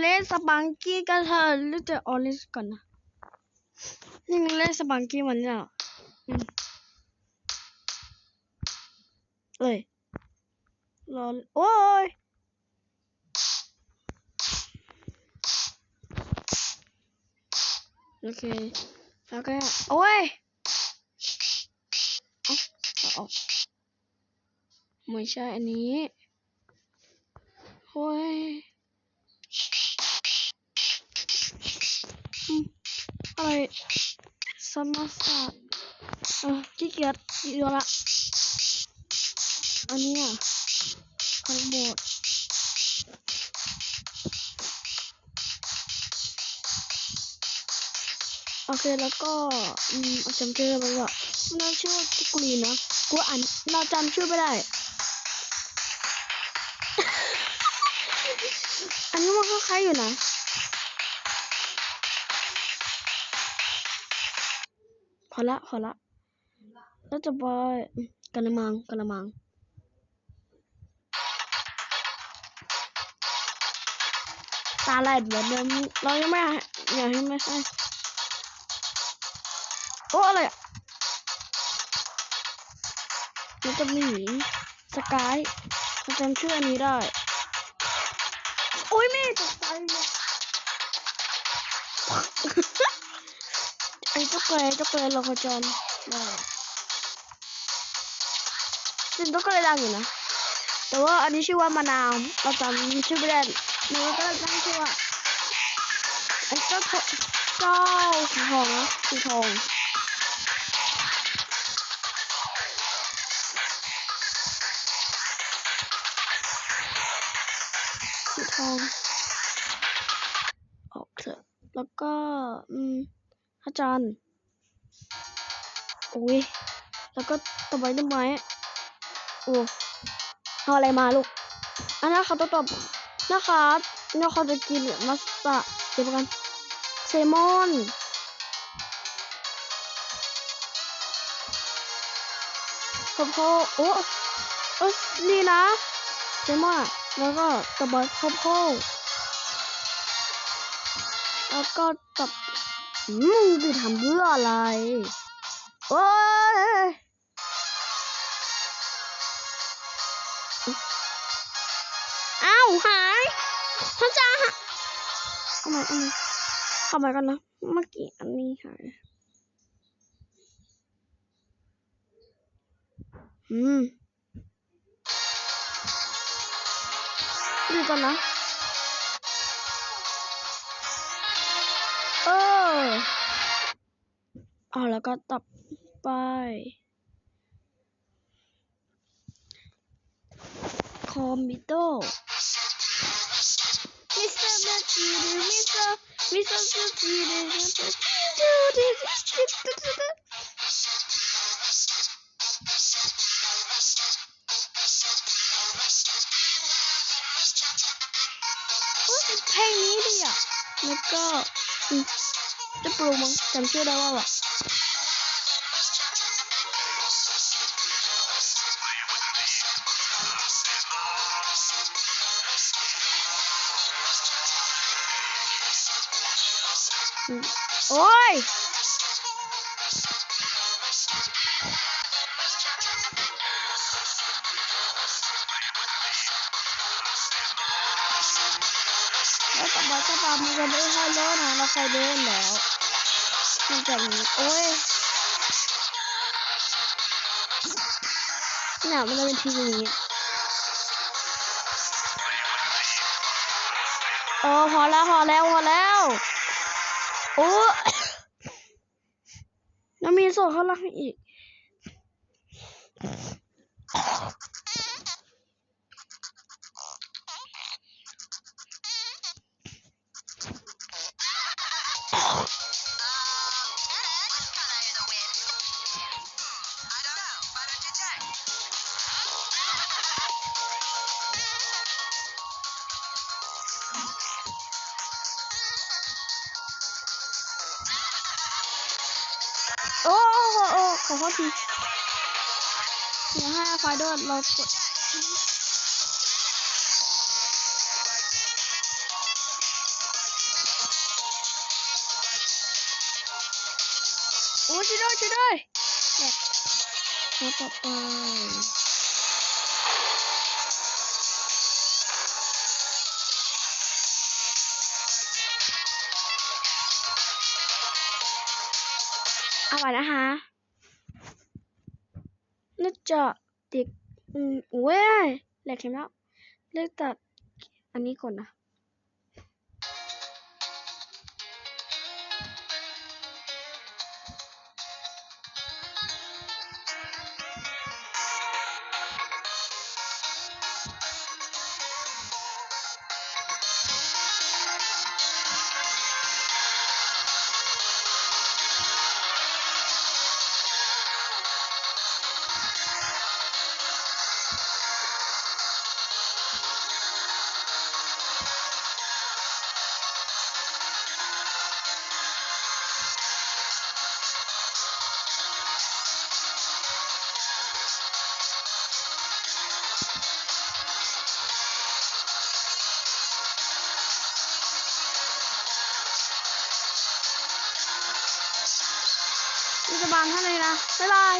เล่นสปังกี้กันเถอะหรือจะออเรนจ์ก่อนนะนี่เล่นสปังกี้มันเนี่ยเหรออืมเอ้ยรอโอ้ยโอเคแล้วก็โอ้ยไม่ใช่อันนี้โอ้ย อะไรสมาศาสตร์เออขี้เกียจเยอะละ อันนี้อะทั้งหมดโอเคแล้วก็อืมจำชื่อมันว่าน่าชื่อกุลีนะกูอ่านเราจำชื่อไม่ได้ อันนี้มันคล้ายอยู่นะ พอละพอละแล้วจะไปอืมกระมังกระมังตาลายเหมือนเดิมเรายังไม่อยากให้ไม่ใช่โอ้อะไรมันจะมีสกายมันจำชื่ออันนี้ได้ โอ้ยแม่ตกใจเลย ไอ้เจ้าแกรเจ้าแกรเราขจรได้จริงเจ้าแกรดังอยู่นะ แต่ว่าอันนี้ชื่อว่ามะนาวเราจำชื่อไม่ได้หนูก็เลยตั้งชื่อว่าไอ้เจ้าเจ้าสีทองนะสีทองสีทองออกเถอะแล้วก็ อืม อาจารย์โอ้ยแล้วก็ตบไม้ต้นไม้โอ้เอาอะไรมาลูกอันนั้นเขาตตบนะครับเนี่ยเขาจะกินมัสตะเดี๋ยวกันเซมอนพอพอโอ้เออนี่นะเซมอนแล้วก็ตบอยข้าวโพดแล้วก็ตบ อืมไปทำเพื่ออะไร โอ้ยอ้าวหายพระจ้าเอาใหม่เอาใหม่เข้ามากันนะ เมื่อกี้อันนี้หายอืมดูกันนะ อาแล้วก็ตับไป คอมพิวเตอร์มิสเตอร์แมทธิวมิสเตอร์มิสเตอร์แมทธิวมิสเตอร์ดูดิดิดิดิดิเพลงนี้ดิอะแล้วก็จะปลูกมั้งจำชื่อได้ว่าแบบ โอ้ยแล้วต่อมาก็ตามมันจะได้ให้เลิศนะเราเคยเดินแล้วมันจะมีโอ้ยเนี่ยมันจะเป็นที่นี้โอ้พอแล้วพอแล้วพอแล้ว โอ้แล้วมีโซ่ข้างล่างอีก โอ้โหโอ้ขอโทษทีเดี๋ยวให้ไฟด้วยเรากดโอ้ช่วยด้วยช่วยด้วยแบบต่อไเอาไว้นะคะนึกจะเด็กอืมโอ้ยแหลกเข็มแล้วเลือกตัดอันนี้ก่อนนะ มีสบานเท่านเลยนะ บ๊ายบาย